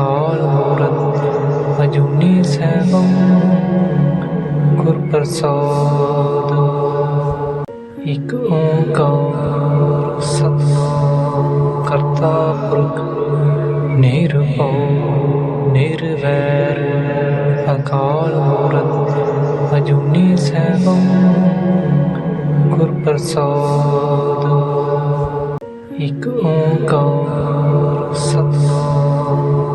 ਅਕਾਲ ਮੂਰਤ ਅਜੂਨੀ ਸੈਭੰ ਗੁਰ ਪ੍ਰਸਾਦ ਇਕ ਓੰਕਾਰ ਸਤਨਾਮ ਕਰਤਾ ਪੁਰਖ ਨਿਰਭਉ ਨਿਰਵੈਰ। ਅਕਾਲ ਮੂਰਤ ਅਜੂਨੀ ਸੈਭੰ ਗੁਰ ਪ੍ਰਸਾਦ ਇਕ ਓੰਕਾਰ ਸਤਨਾਮ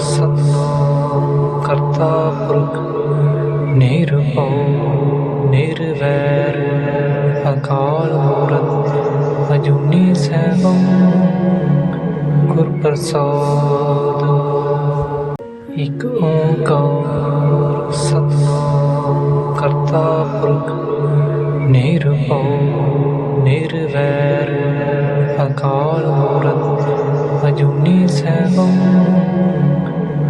ਸਤਨਾਮ ਕਰਤਾ ਪੁਰਖ ਨਿਰਭਉ, ਨਿਰਵੈਰ, ਅਕਾਲ ਮੂਰਤ, ਅਜੂਨੀ ਸੈਭੰ ਗੁਰ ਪ੍ਰਸਾਦ ਇਕ ਓੰਕਾਰ ਸਤਨਾਮ ਕਰਤਾ ਪੁਰਖ ਨਿਰਭਉ, ਨਿਰਵੈਰ, ਅਕਾਲ ਮੂਰਤ, ਅਜੂਨੀ ਸੈਭੰ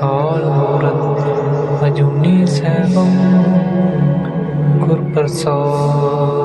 ਅਕਾਲ ਮੂਰਤ ਅਜੂਨੀ ਸੈਭੰ ਗੁਰ ਪ੍ਰਸਾਦ